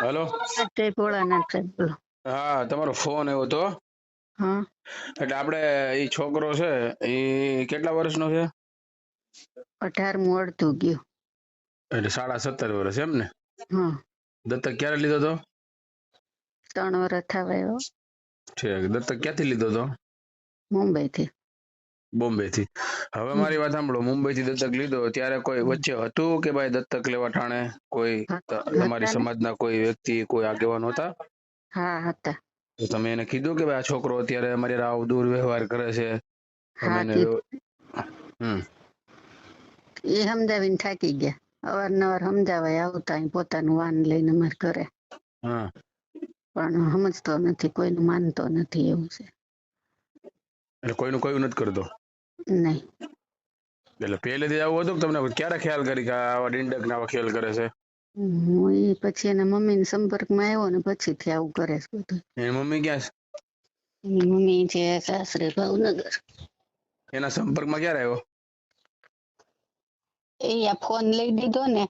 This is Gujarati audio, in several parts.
હેલો? જય ભોળાનાથ સાહેબ બોલો. હા તમારો ફોન આવ્યો તો. હા. એટલે આપણે એ છોકરો છે એ કેટલા વર્ષનો છે? અઢારમું અડધું ગયું. એટલે સાડા સત્તર વર્ષ એમ ને? હા. દત્તક ક્યારે લીધો તો? ત્રણ વર્ષ થવા આવ્યો. ઠીક દત્તક ક્યાંથી લીધો તો? મુંબઈ થી બોમ્બે થી હવે મારી વાત સાંભળો મુંબઈ થી દત્તક લીધો ત્યારે કોઈ વચ્ચે હતું કે ભાઈ દત્તક લેવા ટાણે કોઈ તમારી. સમાજના કોઈ વ્યક્તિ કોઈ આગેવાન હતા? હા હતા. તો તમે એને કીધું કે ભાઈ આ છોકરો અત્યારે અમારી રાવ દૂર વ્યવહાર કરે છે. હમ. એ સમજાવીને થાકી ગયા. અવારનવાર સમજાવાય આવતા પોતાનું વાન લઈને અમારે ઘરે. પણ સમજતો નથી કોઈનું માનતો નથી એવું છે. એટલે કોઈનું કયું નથી કરતો? નહીં. એટલે પહેલેથી આવું હતું કે તમને ક્યારે ખ્યાલ કરી કે આવા ડિંડક ને આવા ખેલ કરે છે? હું એ પછી એના સંપર્ક સંપર્કમાં આવ્યો ને પછીથી આવું કરે છે બધું. એની મમ્મી ક્યાં એની મમ્મી છે સાસરે ભાવનગર. છે એના સંપર્કમાં ક્યારે આવ્યો? એ આ ફોન લઈ દીધો ને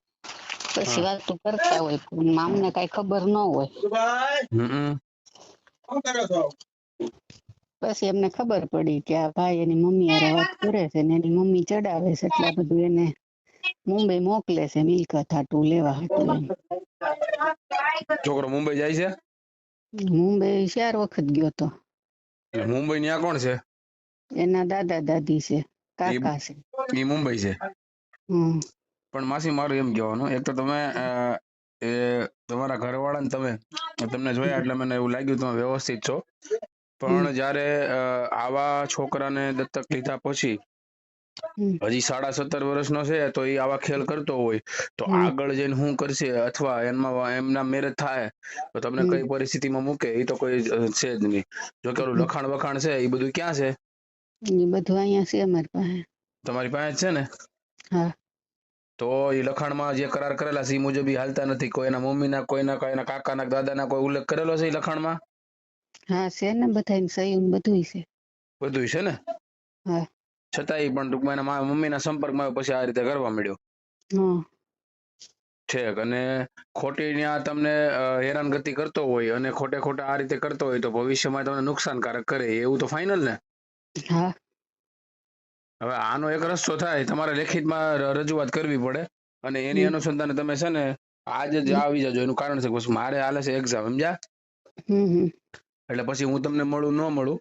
પછી વાત વાતો કરતા હોય. પણ અમને કઈ ખબર ન હોય. હમ પછી એમને ખબર પડી કે આ ભાઈ એની મમ્મી હારે વાત કરે છે ને એની મમ્મી ચડાવે છે એટલે આ બધું એને મુંબઈ મોકલે છે મિલકત હાટું લેવા હાટું છોકરો મુંબઈ જાય છે? મુંબઈ ચાર વખત ગયો તો. મુંબઈ ન્યા કોણ છે? એના દાદા દાદી છે કાકા છે. એ મુંબઈ છે? પણ માસી મારું એમ કહેવાનું એક તો તમે એ તમારા ઘરવાળા ને તમે તમને જોયા એટલે મને એવું લાગ્યું તમે વ્યવસ્થિત છો. પણ જ્યારે અ, આવા છોકરાને દત્તક લીધા પછી હમ. હજી સાડા સત્તર વર્ષનો છે તો એ આવા ખેલ કરતો હોય તો હમ. આગળ જઈને શું કરશે? અથવા એમાં એમના મેરેજ થાય તો તમને હમ. કઈ પરિસ્થિતિમાં મૂકે? એ તો કોઈ અ, છે જ નહીં. જો કે ઓલું હમ. લખાણ વખાણ છે એ બધું ક્યાં છે? એ બધું અહીંયા છે અમારી પાસે. તમારી પાસે જ છે ને? હા. તો એ લખાણમાં જે કરાર કરેલા છે એ મુજબ ઈ હાલતા નથી. કોઈ એના મમ્મીના કોઈના કોઈ એના કાકાના દાદાના કોઈ ઉલ્લેખ કરેલો છે એ લખાણમાં? હા છે ને બધા સહી બધું છે. બધું છે ને? હા. છતાંય પણ ટૂંકમાં એના મા- મમ્મીના સંપર્કમાં આવ્યો પછી આ રીતે કરવા મળ્યો હા. અને ખોટી ત્યાં તમને અ, હેરાનગતિ કરતો હોય અને ખોટે ખોટા આ રીતે કરતો હોય તો ભવિષ્યમાં તમને નુકસાનકારક કરે એવું તો ફાઇનલ ને? હા. હવે આનો એક રસ્તો થાય તમારે લેખિતમાં ર- રજૂઆત કરવી પડે અને એની હમ. અનુસંધાને તમે છે ને આજે જ આવી જજો એનું કારણ છે કે પછી મારે હાલે છે એક્ઝામ સમજ્યા? હમ હમ. એટલે પછી હું તમને મળું ન મળું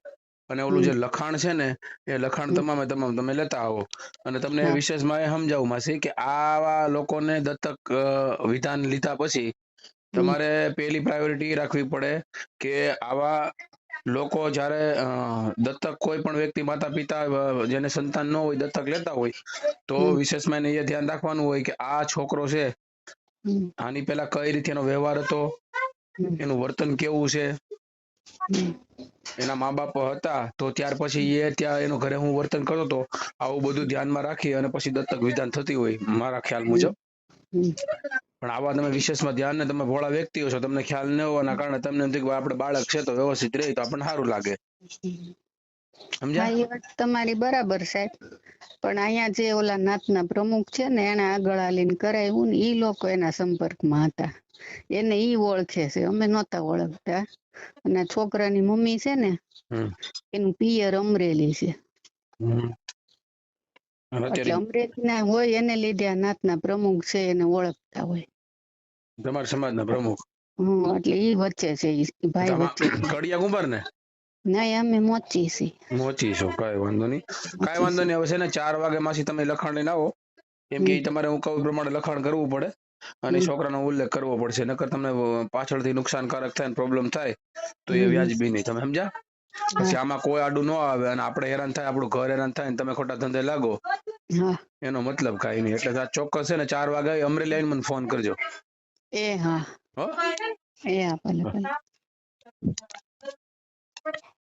અને ઓલું જે લખાણ છે ને એ લખાણ તમામે તમામ તમે લેતા આવો. અને તમને. વિશેષમાં એ સમજાવું માસી કે આવા લોકોને દત્તક વિધાન લીધા પછી તમારે પહેલી પ્રાયોરિટી રાખવી પડે કે આવા લોકો જ્યારે દત્તક કોઈ પણ વ્યક્તિ માતા પિતા જેને સંતાન ન હોય દત્તક લેતા હોય તો. વિશેષમાં એને એ ધ્યાન રાખવાનું હોય કે આ છોકરો છે આની પેલા કઈ રીતે એનો વ્યવહાર હતો એનું વર્તન કેવું છે એના મા બાપ હતા તો ત્યાર પછી એ ત્યાં એનું ઘરે હું વર્તન કરતો હતો. આવું બધું ધ્યાનમાં રાખી અને પછી દત્તક વિધાન થતી હોય મારા ખ્યાલ મુજબ. પણ આવા તમે વિશેષમાં ધ્યાન ને તમે ભોળા વ્યક્તિઓ છો, તમને ખ્યાલ ન હોવાના કારણે તમને એમ થયું કે આપણે બાળક છે તો વ્યવસ્થિત રહે તો આપણને સારું લાગે. હા એ વાત તમારી બરાબર સાહેબ. પણ અહીંયા જે ઓલા નાતના પ્રમુખ છે ને એને આગળ હાલીને કરાવ્યું ને ઈ લોકો એના સંપર્કમાં હતા. એને ઈ ઓળખે છે. અમે નહોતા ઓળખતા. અને છોકરાની મમ્મી છે ને એનું પિયર અમરેલી છે. એટલે અમરેલી ના હોય એને લીધે આ નાતના પ્રમુખ છે એને ઓળખતા હોય. તમારા સમાજના પ્રમુખ? હમ એટલે ઈ વચ્ચે છે ભાઈ વચ્ચે કડિયા કુંભાર ને? નહીં અમે મોચી છી. મોચી છો કઈ વાંધો નહીં. કઈ વાંધો નહીં હવે છે ને ચાર વાગે માસી તમે લખાણ લઈને આવો. કેમ કે તમારે હું કહું પ્રમાણે લખાણ કરવું પડે અને. છોકરાનો ઉલ્લેખ કરવો પડશે. નકર તમને પાછળથી નુકસાનકારક થાય પ્રોબ્લેમ થાય તો એ વ્યાજબી નહીં. તમે સમજ્યા? પછી આમાં કોઈ આડું ન આવે અને આપણે હેરાન થાય આપણું ઘર હેરાન થાય ને તમે ખોટા ધંધે લાગો. એનો મતલબ કાંઈ નહીં. એટલે આ ચોક્કસ છે ને ચાર વાગે અમરેલી મને ફોન કરજો. એ હા. એ હા ભલે ભલે. Thank you.